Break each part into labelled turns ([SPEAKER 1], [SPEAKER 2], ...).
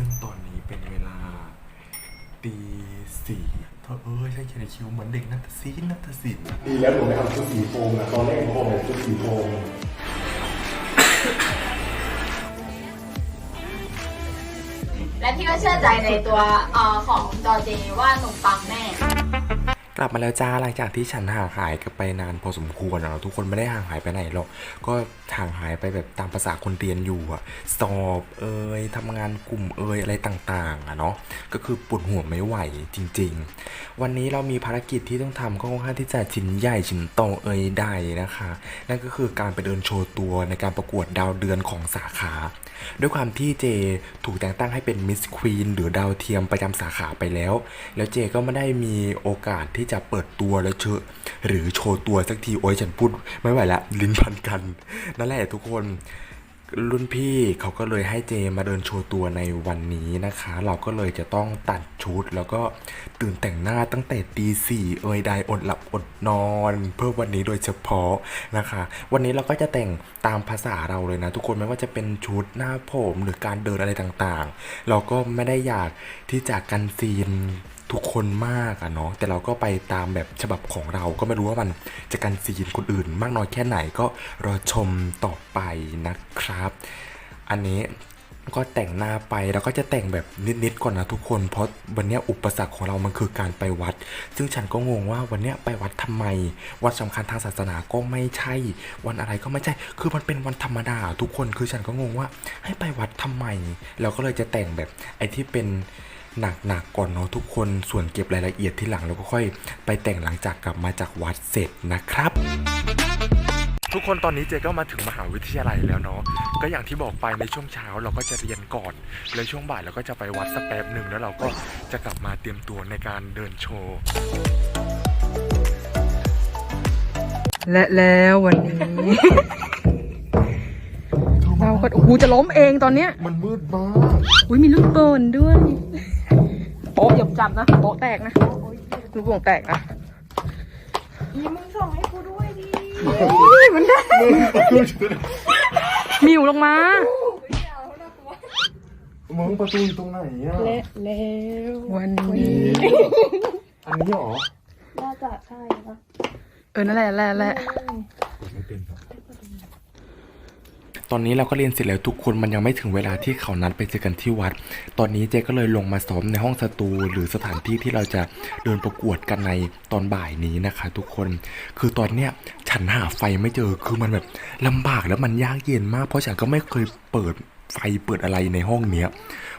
[SPEAKER 1] ซึ่งตอนนี้เป็นเวลาตีสี่เธอเอ้ยใช่เขียนในคิวเหมือนเด็กนัตศิลป์นัตศิลป์
[SPEAKER 2] ดีแล้วหนูไปทำชุดสีโฟมนะตอนแรกหนูบอกเลยชุดสีโฟม
[SPEAKER 3] และพี่ก็เชื่อใจในตัวเออของจอเจว่าหนุ่มปังแน่
[SPEAKER 1] กลับมาแล้วจ้าหลังจากที่ฉันห่างหายกันไปนานพอสมควรเนาทุกคนไม่ได้ห่างหายไปไหนหรอกก็ห่างหายไปแบบตามภาษาคนเรียนอยู่อะสอบเอ่ยทำงานกลุ่มเอ่ยอะไรต่างๆอะเนาะก็คือปวดหัวไม่ไหวจริง ๆ วันนี้เรามีภารกิจที่ต้องทำก็ค่อนข้างที่จะชิ้นใหญ่ชิ้นโตเอ่ยใดนะคะ นั่นก็คือการไปเดินโชว์ตัวในการประกวดดาวเดือนของสาขา ด้วยความที่เจถูกแต่งตั้งให้เป็นมิสควีนหรือดาวเทียมประจำสาขาไปแล้ว แล้วเจก็ไม่ได้มีโอกาสที่จะเปิดตัวและเชอหรือโชว์ตัวสักทีโอ้ยฉันพูดไม่ไหวละลิ้นพันกัน นั่นแหละทุกคนรุ่นพี่เขาก็เลยให้เจมาเดินโชว์ตัวในวันนี้นะคะ เราก็เลยจะต้องตัดชุด แล้วก็ตื่นแต่งหน้าตั้งแต่ตีสี่เอ่ยใดอดหลับอดนอน เพื่อวันนี้โดยเฉพาะนะคะ วันนี้เราก็จะแต่งตามภาษาเราเลยนะ ทุกคนไม่ว่าจะเป็นชุดหน้าผมหรือการเดินอะไรต่างๆ เราก็ไม่ได้อยากที่จะกันซีน ทุกคนมากอะเนาะแต่เราก็ไปตามแบบฉบับของเราก็ไม่รู้ว่ามันจะกันซีนคนอื่น มากน้อยแค่ไหนก็รอชมต่อไปนะครับ อันนี้ก็แต่งหน้าไปเราก็จะแต่งแบบนิดๆก่อนนะทุกคน เพราะวันนี้อุปสรรคของเรามันคือการไปวัด ซึ่งฉันก็งงว่าวันนี้ไปวัดทำไม วัดสำคัญทางศาสนาก็ไม่ใช่ วันอะไรก็ไม่ใช่ คือมันเป็นวันธรรมดาทุกคนคือฉันก็งงว่าให้ไปวัดทำไม เราก็เลยจะแต่งแบบไอ้ที่เป็น หนักๆก่อนเนาะทุกคนส่วนเก็บรายละเอียดที่หลังเราก็ค่อยไปแต่งหลังจากกลับมาจากวัดเสร็จนะครับทุกคนตอนนี้เจก็มาถึงมหาวิทยาลัยแล้วเนาะก็อย่างที่บอกไปในช่วงเช้าเราก็จะเรียนก่อนแล้วช่วงบ่ายเราก็จะไปวัดสักแป๊บหนึ่งแล้วเราก็จะกลับมาเตรียมตัวในการเดินโชว์
[SPEAKER 4] และแล้ววันนี้ เราก็โอ้โหจะล้มเองตอนเนี้ย
[SPEAKER 1] มันมืดมาก
[SPEAKER 4] อุ้ยมีลูกโป่งด้วย โป๊ะอย่าจับนะโป๊ะแตกนะลูกโป่งแตกนะอีมึงส่งให้กูด้วยดิมันได้มิวลงมา
[SPEAKER 2] มึงประตูอยู่ตรงไหนอะ
[SPEAKER 4] และแล้ววันนี้
[SPEAKER 2] อันนี้เหรอ
[SPEAKER 3] น่าจะใช่นะ
[SPEAKER 4] เออนั่นแหละแหละแหละ
[SPEAKER 2] ไม่เป็นครับ
[SPEAKER 1] ตอนนี้เราก็เรียนเสร็จแล้วทุกคนมันยังไม่ถึงเวลาที่เขานัดไปเจอกันที่วัด ตอนนี้เจก็เลยลงมาซ้อมในห้องสตูหรือสถานที่ที่เราจะเดินประกวดกันในตอนบ่ายนี้นะคะ ทุกคน คือตอนเนี้ยฉันหาไฟไม่เจอ คือมันแบบลำบากแล้วมันยากเย็นมาก เพราะฉันก็ไม่เคยเปิดไฟเปิดอะไรในห้องเนี้ย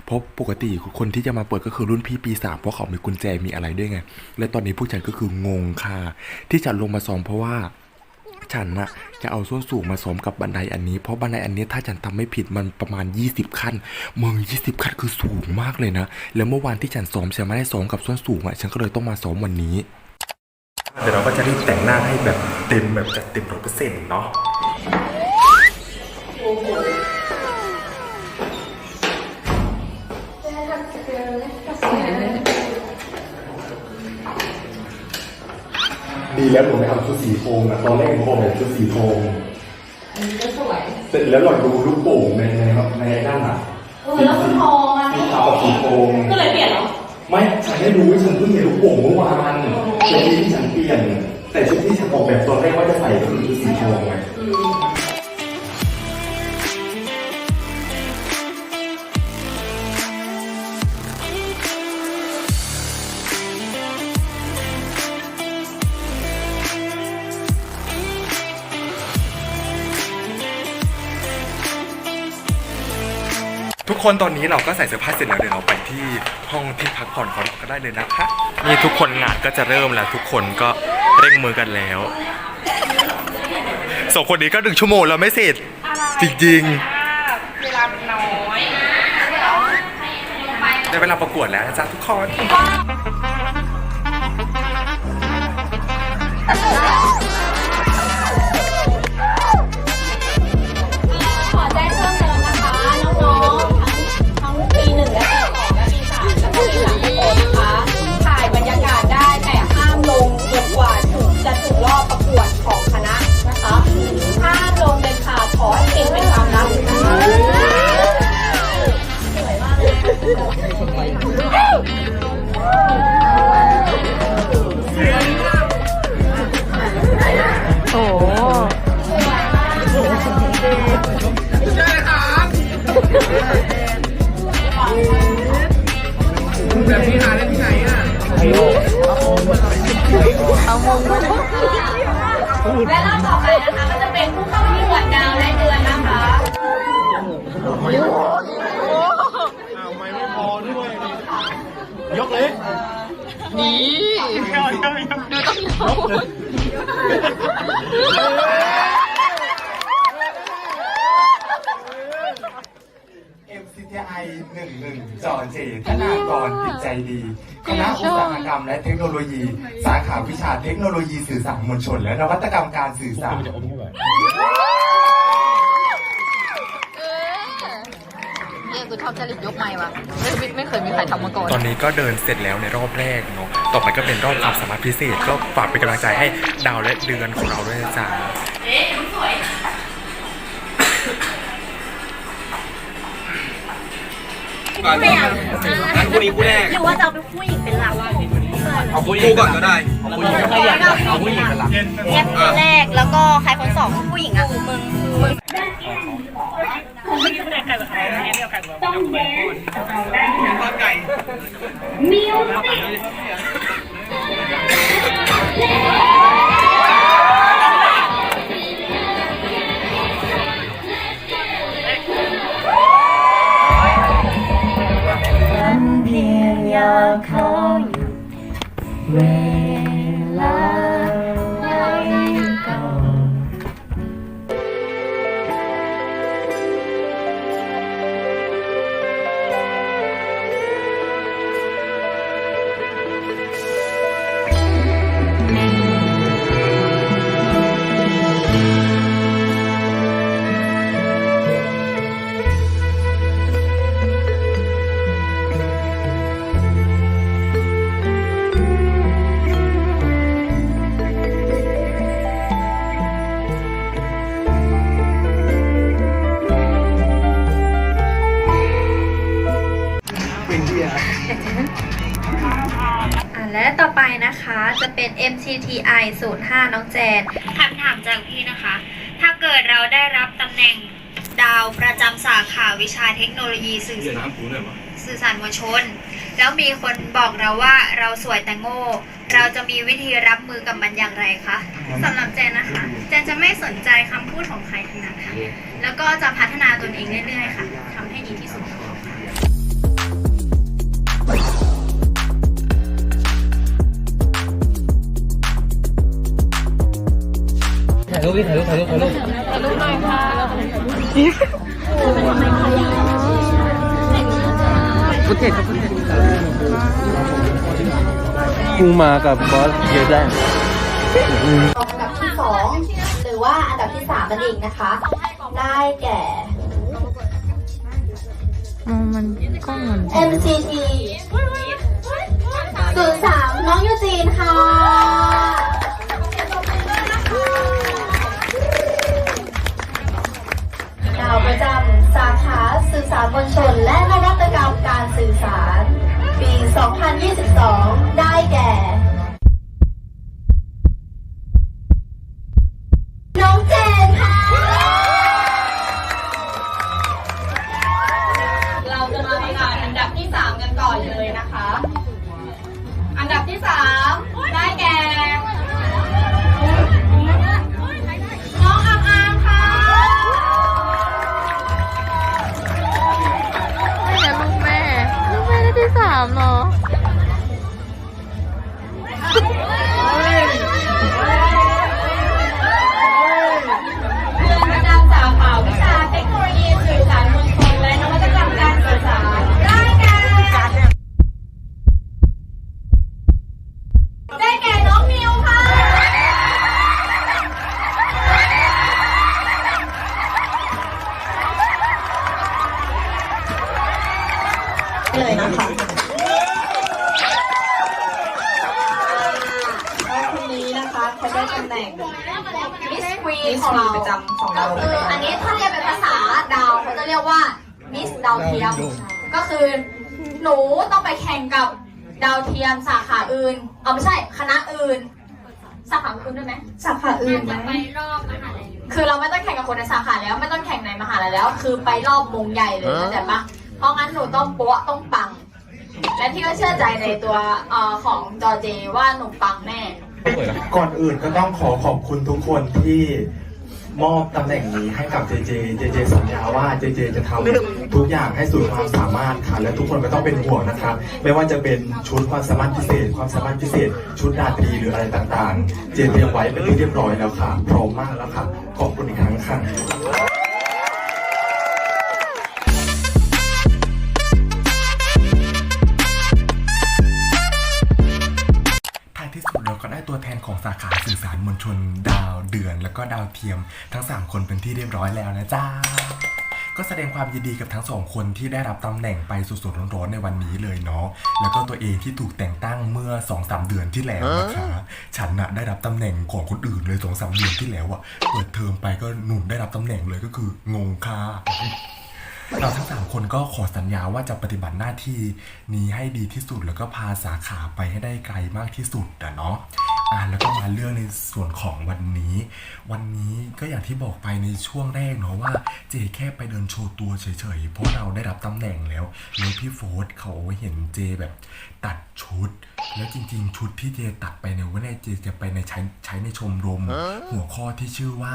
[SPEAKER 1] เพราะปกติคนที่จะมาเปิดก็คือรุ่นพี่ปีสามเพราะเขามีกุญแจมีอะไรด้วยไง และตอนนี้ผู้ฉันก็คืองงค่ะ ที่ฉันลงมาซ้อมเพราะว่า ฉันนะจะเอาส้นสูงมาสมกับบันไดอันนี้ เพราะบันไดอันนี้ถ้าฉันทำไม่ผิดมันประมาณ 20 ขั้นเมือง20 ขั้นคือสูงมากเลยนะ แล้วเมื่อวานที่ฉันสมฉันไม่ได้สมกับส้นสูงอะฉันก็เลยต้องมาสมวันนี้เดี๋ยวเราก็จะรีบแต่งหน้าให้แบบเต็มแบบจัดเต็มร้อยเปอร์เซ็นต์เนาะ
[SPEAKER 2] ดีแล้วหนูไปทำชุดสีโฟมนะตอนแรกหนูบอกเลยชุดสีโฟมเสร็จแล้วหล่อนดูลูกโป่งในในในนั่นอะ
[SPEAKER 3] เออแล้วมันทองอะ
[SPEAKER 2] สีขาวกับสีโฟม
[SPEAKER 3] ก็เลยเปลี่ยนเหรอ
[SPEAKER 2] ไม่ฉันไม่รู้ฉันเพิ่งเห็นลูกโป่งเมื่อวานแต่ที่ที่ฉันเปลี่ยน แต่ชุดที่ฉันออกแบบตอนแรกว่าจะใส่ก็คือชุดสีทองไง
[SPEAKER 1] ทุกคนตอนนี้เราก็ใส่เสื้อผ้าเสร็จแล้วเดี๋ยวเราไปที่ห้องที่พักผ่อนของเราก็ได้เลยนะคะนี่ทุกคนงานก็จะเริ่มแล้ว ทุกคนก็เร่งมือกันแล้วสองคนนี้ก็หนึ่งชั่วโมงแล้วไม่เสร็จจริง
[SPEAKER 4] เวลามันน้อย
[SPEAKER 1] ๆได้เวลาประกวดแล้วนะจ๊ะทุกคน
[SPEAKER 3] 4คณะกรจิ
[SPEAKER 2] ตใจดีคณะอุตสาหกรรมและเทคโนโลยี สาขาวิชาเทคโนโลยีสื่อสารมวลชน และนวัตกรรมการสื่อสาร
[SPEAKER 4] เย้กูชอบจริตยกไม้ว่ะไม่ไม่ไม่เคยมีใครทำมาก่อน
[SPEAKER 1] ตอนนี้ก็เดินเสร็จแล้วในรอบแรกเนาะ ต่อไปก็เป็นรอบความสามารถพิเศษ ก็ฝากเป็นกำลังใจให้ดาวและเดือนของเราด้วยนะจ้าะ
[SPEAKER 5] งั้นคู่นี้คู่แรก
[SPEAKER 3] หรือว่าจะเอาเป็นผู้หญิงเป็นหลัก
[SPEAKER 5] เอาคู่นี้ก่อนก็ได้เอาคู่นี้ก่อนเอาผู้หญิงเป็นหลัก
[SPEAKER 3] แยกคนแรกแล้วก็ใครคนสองผู้หญิงอะมึงมึง
[SPEAKER 6] เยงอย นะ
[SPEAKER 7] คะจะเป็น MCTI 05 น้องแจนคำถามจากพี่นะคะ ถ้าเกิดเราได้รับตำแหน่งดาวประจำสาขาวิชาเทคโนโลยีสื่อสื่อสารมวลชน แล้วมีคนบอกเราว่าเราสวยแต่โง่ เราจะมีวิธีรับมือกับมันอย่างไรคะสำหรับแจนนะคะ แจนจะไม่สนใจคำพูดของใครทั้งนั้นค่ะ แล้วก็จะพัฒนาตนเองเรื่อยๆค่ะทำให้ดีที่สุด
[SPEAKER 5] ถ่ายรูปพี่ถ่ายรูปถ่ายรูปถ่ายรูป
[SPEAKER 8] กูมากับบอสเยอะได้
[SPEAKER 3] อันดับที่สองหรือว่าอันดับที่สามนั่นเองนะคะ ได้แก่
[SPEAKER 4] มันกล้องมัน
[SPEAKER 3] MCT ศูนย์สามน้องยูจีนค่ะ ประจำ สาขาสื่อสารมวลชน และนวัตกรรมการสื่อสาร ปี 2022 ได้แก่ น้องเจนค่ะ เราจะมาประกาศอันดับที่ 3 กันก่อนเลยนะคะ ไหนูต้องไปแข่งกับดาวเทียมสาขาอื่นเอาไม่ใช่คณะอื่น สาขาอื่นด้วยไหม
[SPEAKER 4] สาขาอื่น
[SPEAKER 7] จะ
[SPEAKER 4] ไห
[SPEAKER 7] ไป
[SPEAKER 4] ม
[SPEAKER 7] รอบมหาลัย
[SPEAKER 3] คือเราไม่ต้องแข่งกับคนในสาขาแล้ว ไม่ต้องแข่งในมหาลัยแล้ว คือไปรอบมงใหญ่เลยเข้าใจปะเพราะงั้นหนูต้องโป๊ะต้องปัง และพี่ก็เชื่อใจในตัวเอ่อของจอเจว่าหนูปังแน่
[SPEAKER 2] ก่อนอื่นก็ต้องขอขอบคุณทุกคนที่ มอบตำแหน่งนี้ให้กับเจเจ เจเจสัญญาว่าเจเจจะทำทุกอย่างให้สุดความสามารถค่ะและทุกคนไม่ต้องเป็นห่วงนะครับ ไม่ว่าจะเป็นชุดความสามารถพิเศษ ความสามารถพิเศษ ชุดดาตรีหรืออะไรต่างๆ เจเตรียมไว้เป็นที่เรียบร้อยแล้วค่ะ พร้อมมากแล้วค่ะ ขอบคุณอีกครั้งค่ะ
[SPEAKER 1] ท้ายที่สุดเราก็ได้ตัวแทนของสาขาสื่อสารมวลชนดา เดือน แล้วก็ดาวเทียมทั้ง 3 คนเป็นที่เรียบร้อยแล้วนะจ้าก็แสดงความยินดีกับทั้งสองคนที่ได้รับตำแหน่งไปสดๆร้อนๆในวันนี้เลยเนาะ แล้วก็ตัวเองที่ถูกแต่งตั้งเมื่อ2-3เดือนที่แล้วนะคะ ฉันน่ะได้รับตำแหน่งของคนอื่นเลย2-3เดือนที่แล้วอะเปิดเทอมไปก็หนุ่มได้รับตำแหน่งเลยก็คืองงค่ะ เราทั้งสามคนก็ขอสัญญาว่าจะปฏิบัติหน้าที่นี้ให้ดีที่สุดแล้วก็พาสาขาไปให้ได้ไกลมากที่สุดอะเนาะ อ่าแล้วก็มาเรื่องในส่วนของวันนี้ วันนี้ก็อย่างที่บอกไปในช่วงแรกเนาะว่าเจแค่ไปเดินโชว์ตัวเฉยๆ เพราะเราได้รับตำแหน่งแล้วแล้วพี่โฟร์ธเขาเห็นเจแบบ ตัดชุด แล้วจริง ๆ ชุดที่เจตัดไปเนี่ยว่าเนี่ยเจจะไปในใช้ใช้ในชมรม หัวข้อที่ชื่อว่า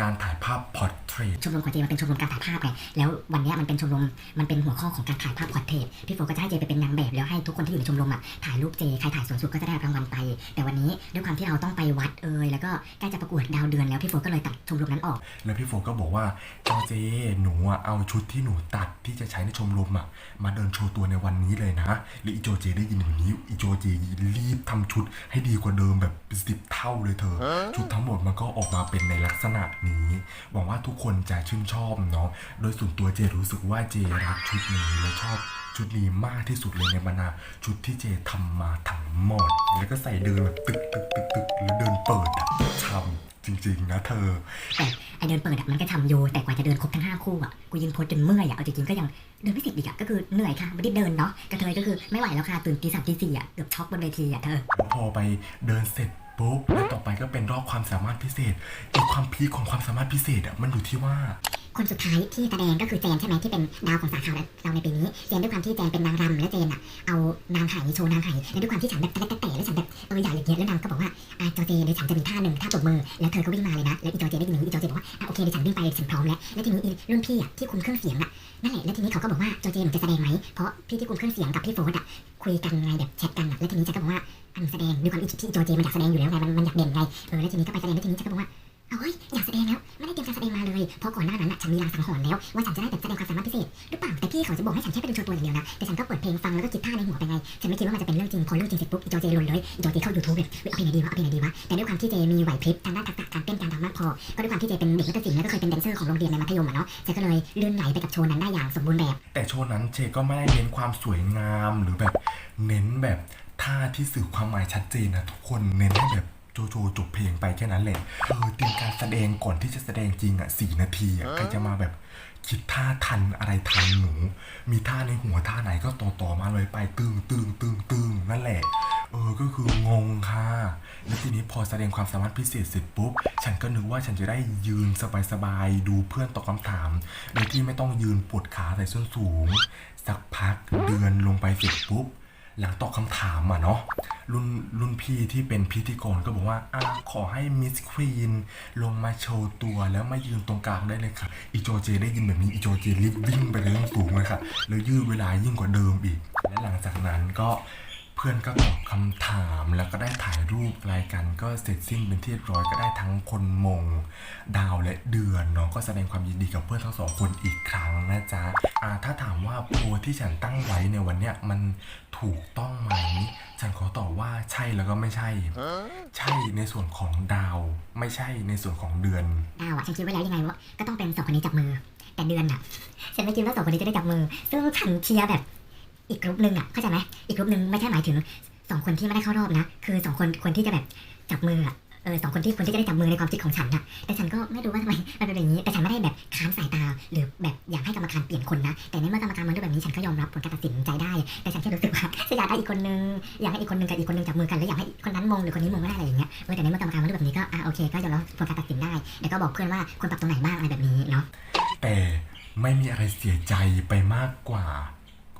[SPEAKER 1] การถ่ายภาพพอร์เทรต
[SPEAKER 6] ชมรมของเจมันเป็นชมรมการถ่ายภาพไงแล้ววันเนี้ยมันเป็นชมรมมันเป็นหัวข้อของการถ่ายภาพพอร์เทรตพี่โฟก็จะให้เจไปเป็นนางแบบแล้วให้ทุกคนที่อยู่ในชมรมอะถ่ายรูปเจใครถ่ายสวยสุดก็จะได้รับรางวัลไป แต่วันนี้ด้วยความที่เราต้องไปวัดเอยแล้วก็ใกล้จะประกวดดาวเดือนแล้วพี่โฟก็เลยตัดชมรมนั้นออก
[SPEAKER 1] แล้วพี่โฟก็บอกว่าจอเจหนูอะเอาชุดที่หนูตัดที่จะใช้ในชมรมอะมาเดินโชว์ตัวในวันนี้เลยนะแล้วอีโจเจได้ยินแบบนี้อีโจเจรีบทำชุดให้ดีกว่าเดิมแบบสิบเท่าเลยเธอ ชุดทั้งหมดมันก็ออกมาเป็นในลักษณะนี้ หวังว่าทุกคนจะชื่นชอบเนาะโดยส่วนตัวเจรู้สึกว่าเจรักชุดนี้และชอบชุดนี้มากที่สุดเลยในบรรดาชุดที่เจทำมาทั้งหมด แล้วก็ใส่เดินแบบตึกตึกตึกตึกแล้วเดินเปิดอะช้ำ จริง ๆ นะเธอ
[SPEAKER 6] แต่ไอเดินเปิดอะมันก็ทำอยู่แต่กว่าจะเดินครบทั้งห้าคู่อะกูยิงโพสจนเมื่อยอะเอาจริงๆก็ยังเดินไม่เสร็จอีกอะก็คือเหนื่อยค่ะไม่ได้เดินเนาะกระเทยก็คือไม่ไหวแล้วค่ะตื่นตีสามตีสี่อะเกือบช็อกบนเวทีอะเธอ
[SPEAKER 1] พอไปเดินเสร็จปุ๊บแล้วต่อไปก็เป็นรอบความสามารถพิเศษอีกความพีคของความสามารถพิเศษอะมันอยู่ที่ว่า
[SPEAKER 6] คนสุดท้ายที่แสดงก็คือเจนใช่ไหมที่เป็นดาวของสาขาเราในปีนี้เจนด้วยความที่เจนเป็นนางรำและเจนอะเอานางไหโชว์นางไหและด้วยความที่ฉันแบบแต่แต่แล้วฉันแบบเอออยากอย่างเงี้ยแล้วนางก็บอกว่าอะจอเจเดี๋ยวฉันจะมีท่าหนึ่งท่าตบมือแล้วเธอก็วิ่งมาเลยนะแล้วอีจอเจได้ยินอย่างนี้อีจอเจบอกว่าอะโอเคเดี๋ยวฉันวิ่งไปฉันพร้อมแล้วแล้วทีนี้รุ่นพี่อะที่คุมเครื่องเสียงอะนั่นแหละแล้วทีนี้เขาก็บอกว่าจอเจหนูจะแสดงไหมเพราะพี่ที่คุมเครื่องเสียงกับพี่โฟร์ดอะคุยกันไงแบบแชทกันอะแล้วทีนี้ฉันก็บอกว่าอะหนูแสดงด้วยความที่จอเจมันอยากแสดงอยู่แล้วไงมันมันอยากเด่นไงเออแล้วทีนี้ก็ไปแสดงแล้วทีนี้ฉันก็บอกว่า เอาเฮ้ยอยากแสดงแล้ว ไม่ได้เตรียมการแสดงมาเลย เพราะก่อนหน้านั้นน่ะฉันมีลางสังหรณ์แล้ว ว่าฉันจะได้แบบแสดงความสามารถพิเศษหรือเปล่าแต่พี่เขาจะบอกให้ฉันแค่ไปดูโชว์ตัวอย่างเดียวนะ แต่ฉันก็เปิดเพลงฟังแล้วก็คิดท่าในหัวไปไง ฉันไม่คิดว่ามันจะเป็นเรื่องจริง พอเรื่องจริงเสร็จปุ๊บจอเจลนเลยจอเจเข้ายูทูบเลยเอาเพลงไหนดีวะเอาเพลงไหนดีวะ แต่ด้วยความที่เจมีไหวพริบทางด้านทักษะการเต้นการทำมากพอ ก็ด้วยความที่เจเป็นเด็กนักศิลป์แล้วก็เคยเป็นแดนเซอร์ของโรงเรียนในมัธยมอะเนาะฉันก็เลยลื่นไหลไปกับโชว์นั้นได้อย่างสมบูรณ์แบบ
[SPEAKER 1] แต่โชว์นั้นเจก็ไม่ได้เน้นความสวยงามหรือแบบเน้นแบบท่าที่สื่อความหมายชัดเจนนะทุกคนเน้นให้แบบ จโจจบเพลงไปแค่นั้นแหละเออเตรียมการแสดงก่อนที่จะแสดงจริงอะสี่นาทีอะใครจะมาแบบคิดท่าทันอะไรทันหนู มีท่าในหัวท่าไหนก็ต่อต่อมาเลยไปตึงตึงตึงตึงนั่นแหละ เออก็คืองงค่ะ แล้วทีนี้พอแสดงความสามารถพิเศษเสร็จปุ๊บ ฉันก็นึกว่าฉันจะได้ยืนสบายๆดูเพื่อนตอบคำถามโดยที่ไม่ต้องยืนปวดขาใส่ส้นสูง สักพักเดือนลงไปเสร็จปุ๊บ หลังตอบคำถามอะเนาะรุ่นรุ่นพี่ที่เป็นพิธีกรก็บอกว่าอะขอให้มิสควีนลงมาโชว์ตัวแล้วมายืนตรงกลางได้เลยค่ะอีโจเจได้ยินแบบนี้อีโจเจรีบวิ่งไปเลยสูงเลยค่ะ แล้วยืดเวลายิ่งกว่าเดิมอีก และหลังจากนั้นก็ เพื่อนก็ตอบคำถามแล้วก็ได้ถ่ายรูปรายกันก็เสร็จสิ้นเป็นที่เรียบร้อยก็ได้ทั้งคนมง ดาวและเดือนเนาะก็แสดงความยินดีกับเพื่อนทั้งสองคนอีกครั้งนะจ๊ะอ่าถ้าถามว่าโพลที่ฉันตั้งไว้ในวันเนี้ยมันถูกต้องไหม ฉันขอตอบว่าใช่แล้วก็ไม่ใช่ ใช่ในส่วนของดาว ไม่ใช่ในส่วนของเดือน
[SPEAKER 6] ดาวอะฉันคิดไว้แล้วยังไงว่าก็ต้องเป็นสองคนนี้จับมือ แต่เดือนอะฉันไม่คิดว่าสองคนนี้จะได้จับมือ ซึ่งฉันเชียร์แบบ อีกกรุ๊ปหนึ่งอะเข้าใจไหมอีกกรุ๊ปหนึ่งไม่ใช่หมายถึงสองคนที่ไม่ได้เข้ารอบนะ คือสองคนคนที่จะแบบจับมืออะเออสองคนที่คนที่จะได้จับมือในความคิดของฉันนะแต่ฉันก็ไม่รู้ว่าทำไมมันเป็นแบบนี้ แต่ฉันไม่ได้แบบค้านสายตา หรือแบบอยากให้กรรมการเปลี่ยนคนนะ แต่ในเมื่อกรรมการมองด้วยแบบนี้ฉันก็ยอมรับผลการตัดสินใจได้ แต่ฉันแค่รู้สึกว่าฉันอยากได้อีกคนนึง อยากให้อีกคนนึงกับอีกคนนึงจับมือกันแล้วอยากให้คนนั้นมงหรือคนนี้มงไม่ได้อะไรอย่างเงี้ย เออแต่ในเมื่อกรรมการมองด้วยแบบนี้ก็อะโอเคก็ยอมรับผลการตัดสินได้เดี๋ยวก็บอกเพื่อนว่าควรปรับตรงไหนบ้างอะไรแบบนี้เนาะ
[SPEAKER 1] แต่ไม่มีอะไรเสียใจไปมากกว่า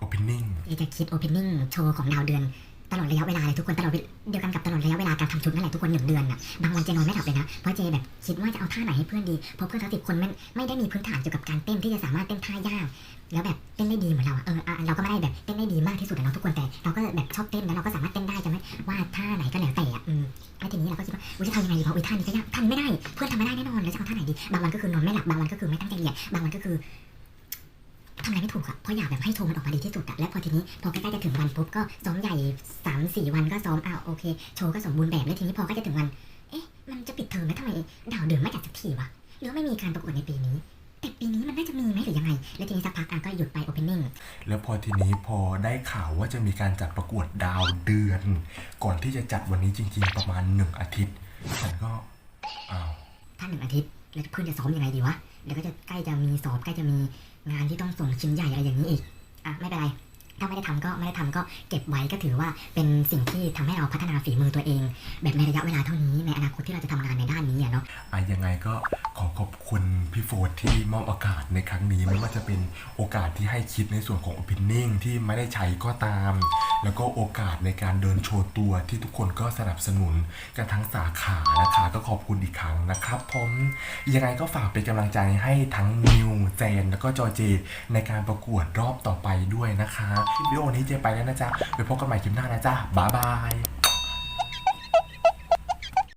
[SPEAKER 1] opening
[SPEAKER 6] เจจะคิด opening โชว์ของดาวเดือน ตลอดระยะเวลาเลยทุกคนตลอดเดียวกันกับตลอดระยะเวลาการทำชุดนั่นแหละทุกคนหนึ่งเดือนน่ะบางวันเจนอนไม่หลับเลยนะ เพราะเจแบบคิดว่าจะเอาท่าไหนให้เพื่อนดีเพราะเพื่อนทั้งสิบคนไม่ไม่ได้มีพื้นฐานเกี่ยวกับการเต้นที่จะสามารถเต้นท่ายากแล้วแบบเต้นได้ดีเหมือนเราอะเออเราก็ไม่ได้แบบเต้นได้ดีมากที่สุดอะเนาะทุกคนแต่เราก็แบบชอบเต้นแล้วเราก็สามารถเต้นได้จะไม่ว่าท่าไหนก็แล้วแต่อะอืมแล้วทีนี้เราก็คิดว่าอุ๊ยจะทำยังไงดีเพราะอุ๊ยท่านี้ก็ยากท่านี้ไม่ได้ เพื่อนทำไม่ได้แน่นอนแล้วจะเอาท่าไหนดีบางวันก็คือนอนไม่หลับบางวันก็คือไม่ตั้งใจเรียนบางวันก็คือ ทำอะไรไม่ถูกอะเพราะอยากแบบให้โชว์มันออกมาดีที่สุดอะและพอทีนี้พอใกล้ๆจะถึงวันปุ๊บก็ซ้อมใหญ่สามสี่วันก็ซ้อมอ้าวโอเคโชว์ก็สมบูรณ์แบบแล้วทีนี้พอใกล้จะถึงวัน เอ๊ะมันจะปิดเทอมแล้วทำไมดาวเดือนไม่จัดสักทีวะหรือว่าไม่มีการประกวดในปีนี้แต่ปีนี้มันน่าจะมีไหมหรือยังไง แล้วทีนี้สักพักอะก็หยุดไป opening
[SPEAKER 1] แล้วพอทีนี้พอได้ข่าวว่าจะมีการจัดประกวดดาวเดือน ก่อนที่จะจัดวันนี้จริง ๆ ประมาณหนึ่งอาทิตย์ ฉันก็ อ้าว
[SPEAKER 6] ถ้าหนึ่งอาทิตย์ แล้วเพื่อนจะซ้อมยังไงดีวะ เดี๋ยวก็จะใกล้จะมีสอบใกล้จะมีงานที่ต้องส่งชิ้นใหญ่อะไรอย่างนี้อีก อะไม่เป็นไร ถ้าไม่ได้ทำก็ไม่ได้ทำก็เก็บไว้ก็ถือว่าเป็นสิ่งที่ทำให้เราพัฒนาฝีมือตัวเอง แบบในระยะเวลาเท่านี้ในอนาคตที่เราจะทำงานในด้านนี้อะเนาะ
[SPEAKER 1] อะยังไงก็ขอขอบคุณพี่โฟร์ที่มอบโอกาสในครั้งนี้ไม่ว่าจะเป็นโอกาสที่ให้คิดในส่วนของ opening ที่ไม่ได้ใช้ก็ตาม แล้วก็โอกาสในการเดินโชว์ตัวที่ทุกคนก็สนับสนุนกันทั้งสาขานะคะก็ขอบคุณอีกครั้งนะครับผมยังไงก็ฝากเป็นกำลังใจให้ทั้งนิวเจน แล้วก็จอเจ ในการประกวดรอบต่อไปด้วยนะคะวิดีโอนี้เจไปแล้วนะจ๊ะไปพบกันใหม่คลิปหน้านะจ๊ะบ๊ายบาย